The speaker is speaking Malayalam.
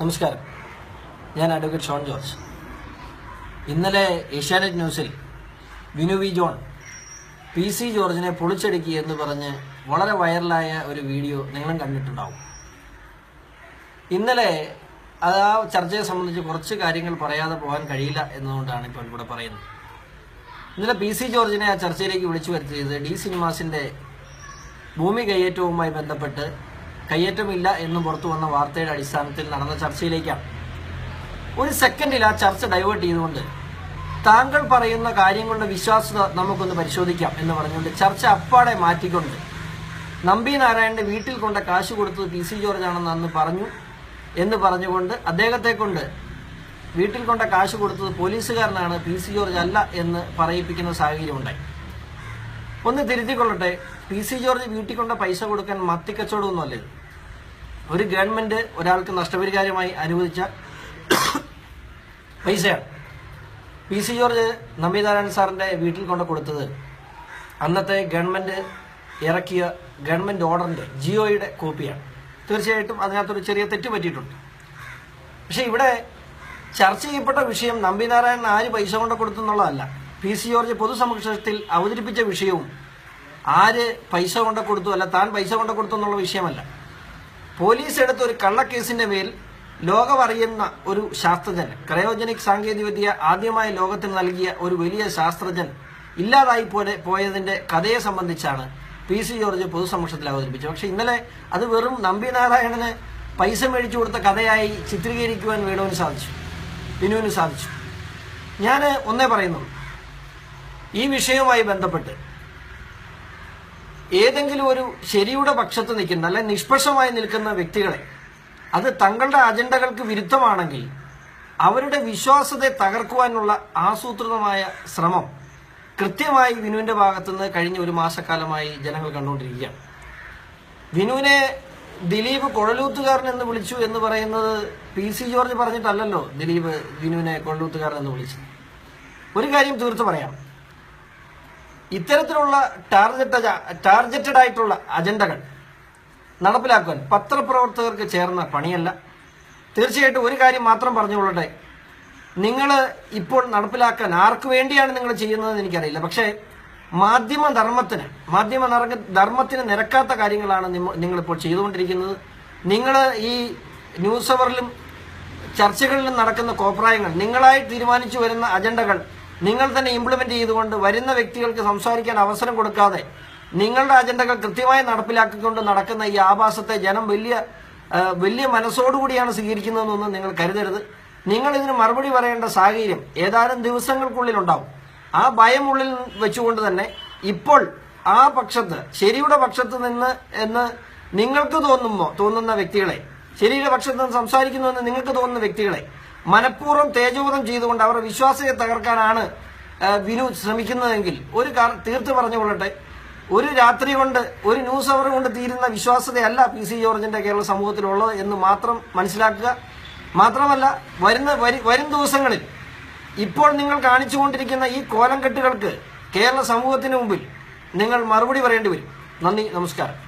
നമസ്കാരം. ഞാൻ അഡ്വക്കേറ്റ് ഷോൺ ജോർജ്. ഇന്നലെ ഏഷ്യാനെറ്റ് ന്യൂസിൽ Vinu V John P C ജോർജിനെ പൊളിച്ചടുക്കി എന്ന് പറഞ്ഞ് വളരെ വൈറലായ ഒരു വീഡിയോ നിങ്ങളും കണ്ടിട്ടുണ്ടാവും. ഇന്നലെ അത് ആ ചർച്ചയെ സംബന്ധിച്ച് കുറച്ച് കാര്യങ്ങൾ പറയാതെ പോകാൻ കഴിയില്ല എന്നതുകൊണ്ടാണ് ഇപ്പോൾ ഇവിടെ പറയുന്നത്. ഇന്നലെ പി സി ജോർജിനെ ആ ചർച്ചയിലേക്ക് വിളിച്ചു വരുത്തിയത് ഡി സിനിമാസിന്റെ ഭൂമി കയ്യേറ്റവുമായി ബന്ധപ്പെട്ട് കയ്യേറ്റമില്ല എന്ന് പുറത്തു വന്ന വാർത്തയുടെ അടിസ്ഥാനത്തിൽ നടന്ന ചർച്ചയിലേക്കാണ്. ഒരു സെക്കൻഡിൽ ആ ചർച്ച ഡൈവേർട്ട് ചെയ്തുകൊണ്ട് താങ്കൾ പറയുന്ന കാര്യങ്ങളുടെ വിശ്വാസ്യത നമുക്കൊന്ന് പരിശോധിക്കാം എന്ന് പറഞ്ഞുകൊണ്ട് ചർച്ച അപ്പാടെ മാറ്റിക്കൊണ്ട് നമ്പി നാരായണന്റെ വീട്ടിൽ കൊണ്ട കാശ് കൊടുത്തത് പി സി ജോർജ് ആണെന്ന് അന്ന് പറഞ്ഞു എന്ന് പറഞ്ഞുകൊണ്ട് അദ്ദേഹത്തെ കൊണ്ട് വീട്ടിൽ കൊണ്ട കാശ് കൊടുത്തത് പോലീസുകാരനാണ് പി സി ജോർജ് അല്ല എന്ന് പറയിപ്പിക്കുന്ന സാഹചര്യം ഉണ്ടായി ഒന്ന് തിരുത്തിക്കൊള്ളട്ടെ. പി സി ജോർജ് വീട്ടിൽ കൊണ്ട പൈസ കൊടുക്കാൻ മത്തിക്കച്ചവടമൊന്നുമല്ല? ഇത് ഒരു ഗവൺമെന്റ് ഒരാൾക്ക് നഷ്ടപരിഹാരമായി അനുവദിച്ച പൈസയാണ്. പി സി ജോർജ് നമ്പിനാരായണൻ സാറിന്റെ വീട്ടിൽ കൊണ്ട് കൊടുത്തത് അന്നത്തെ ഗവൺമെന്റ് ഇറക്കിയ ഗവൺമെന്റ് ഓർഡറിന്റെ ജിയോയുടെ കോപ്പിയാണ്. തീർച്ചയായിട്ടും അതിനകത്തൊരു ചെറിയ തെറ്റ് പറ്റിയിട്ടുണ്ട്. പക്ഷെ ഇവിടെ ചർച്ച ചെയ്യപ്പെട്ട വിഷയം നമ്പിനാരായണൻ ആര് പൈസ കൊണ്ട് കൊടുത്തു എന്നുള്ളതല്ല പി സി ജോർജ് പൊതുസമക്ഷത്തിൽ അവതരിപ്പിച്ച വിഷയവും ആര് പൈസ കൊണ്ട് കൊടുത്തു അല്ല താൻ പൈസ കൊണ്ട് കൊടുത്തു എന്നുള്ള വിഷയമല്ല. പോലീസ് എടുത്ത ഒരു കള്ളക്കേസിന്റെ മേൽ ലോകമറിയുന്ന ഒരു ശാസ്ത്രജ്ഞൻ ക്രയോജനിക് സാങ്കേതികവിദ്യ ആദ്യമായി ലോകത്തിന് നൽകിയ ഒരു വലിയ ശാസ്ത്രജ്ഞൻ ഇല്ലാതായി പോലെ പോയതിന്റെ കഥയെ സംബന്ധിച്ചാണ് പി സി ജോർജ് പൊതുസമക്ഷത്തിൽ അവതരിപ്പിച്ചത്. പക്ഷെ ഇന്നലെ അത് വെറും നമ്പി നാരായണന് പൈസ മേടിച്ചു കൊടുത്ത കഥയായി ചിത്രീകരിക്കുവാൻ വേണുവിന് സാധിച്ചു. വിനുവിന് സാധിച്ചു. ഞാൻ ഒന്നേ പറയുന്നുള്ളൂ. ഈ വിഷയവുമായി ബന്ധപ്പെട്ട് ഏതെങ്കിലും ഒരു ശരിയുടെ പക്ഷത്ത് നിൽക്കുന്ന അല്ലെ നിഷ്പക്ഷമായി നിൽക്കുന്ന വ്യക്തികളെ അത് തങ്ങളുടെ അജണ്ടകൾക്ക് വിരുദ്ധമാണെങ്കിൽ അവരുടെ വിശ്വാസത്തെ തകർക്കുവാനുള്ള ആസൂത്രിതമായ ശ്രമം കൃത്യമായി വിനുവിന്റെ ഭാഗത്തുനിന്ന് കഴിഞ്ഞ ഒരു മാസക്കാലമായി ജനങ്ങൾ കണ്ടുകൊണ്ടിരിക്കുകയാണ്. വിനുവിനെ ദിലീപ് കുഴലൂത്തുകാരൻ എന്ന് വിളിച്ചു എന്ന് പറയുന്നത് പി സി ജോർജ് പറഞ്ഞിട്ടല്ലല്ലോ ദിലീപ് വിനുവിനെ കുഴലൂത്തുകാരൻ എന്ന് വിളിച്ചത്. ഒരു കാര്യം തീർത്തു പറയാം. ഇത്തരത്തിലുള്ള ടാർഗറ്റ് ടാർഗറ്റഡ് ആയിട്ടുള്ള അജണ്ടകൾ നടപ്പിലാക്കുവാൻ പത്രപ്രവർത്തകർക്ക് ചേർന്ന പണിയല്ല. തീർച്ചയായിട്ടും ഒരു കാര്യം മാത്രം പറഞ്ഞുകൊള്ളട്ടെ. നിങ്ങൾ ഇപ്പോൾ നടപ്പിലാക്കാൻ ആർക്ക് വേണ്ടിയാണ് നിങ്ങൾ ചെയ്യുന്നതെന്ന് എനിക്കറിയില്ല. പക്ഷേ മാധ്യമ ധർമ്മത്തിന് മാധ്യമ ധർമ്മത്തിന് നിരക്കാത്ത കാര്യങ്ങളാണ് നിങ്ങളിപ്പോൾ ചെയ്തുകൊണ്ടിരിക്കുന്നത്. നിങ്ങൾ ഈ ന്യൂസ് അവറിലും ചർച്ചകളിലും നടക്കുന്ന കോപ്രായങ്ങൾ നിങ്ങളായി തീരുമാനിച്ചു വരുന്ന അജണ്ടകൾ നിങ്ങൾ തന്നെ ഇംപ്ലിമെന്റ് ചെയ്തുകൊണ്ട് വരുന്ന വ്യക്തികൾക്ക് സംസാരിക്കാൻ അവസരം കൊടുക്കാതെ നിങ്ങളുടെ അജണ്ടകൾ കൃത്യമായി നടപ്പിലാക്കിക്കൊണ്ട് നടക്കുന്ന ഈ ആഭാസത്തെ ജനം വലിയ വലിയ മനസ്സോടുകൂടിയാണ് സ്വീകരിക്കുന്നതെന്നൊന്നും നിങ്ങൾ കരുതരുത്. നിങ്ങൾ ഇതിന് മറുപടി പറയേണ്ട സാഹചര്യം ഏതാനും ദിവസങ്ങൾക്കുള്ളിൽ ഉണ്ടാവും. ആ ഭയം ഉള്ളിൽ വെച്ചുകൊണ്ട് തന്നെ ഇപ്പോൾ ആ പക്ഷത്ത് ശരിയുടെ പക്ഷത്ത് നിന്ന് എന്ന് നിങ്ങൾക്ക് തോന്നുമ്പോൾ തോന്നുന്ന വ്യക്തികളെ ശരിയുടെ പക്ഷത്ത് നിന്ന് സംസാരിക്കുന്നു എന്ന് നിങ്ങൾക്ക് തോന്നുന്ന വ്യക്തികളെ മനഃപൂർവം തേജോവധം ചെയ്തുകൊണ്ട് അവരുടെ വിശ്വാസത്തെ തകർക്കാനാണ് വിനു ശ്രമിക്കുന്നതെങ്കിൽ ഒരു തീർത്ത് പറഞ്ഞുകൊള്ളട്ടെ. ഒരു രാത്രി കൊണ്ട് ഒരു ന്യൂസ് അവർ കൊണ്ട് തീരുന്ന വിശ്വാസതയല്ല പി സി ജോർജിന്റെ കേരള സമൂഹത്തിലുള്ളത് എന്ന് മാത്രം മനസ്സിലാക്കുക. മാത്രമല്ല വരുന്ന വരി- വരും ദിവസങ്ങളിൽ ഇപ്പോൾ നിങ്ങൾ കാണിച്ചുകൊണ്ടിരിക്കുന്ന ഈ കോലം കെട്ടുകൾക്ക് കേരള സമൂഹത്തിന് മുമ്പിൽ നിങ്ങൾ മറുപടി പറയേണ്ടി വരും. നന്ദി നമസ്കാരം.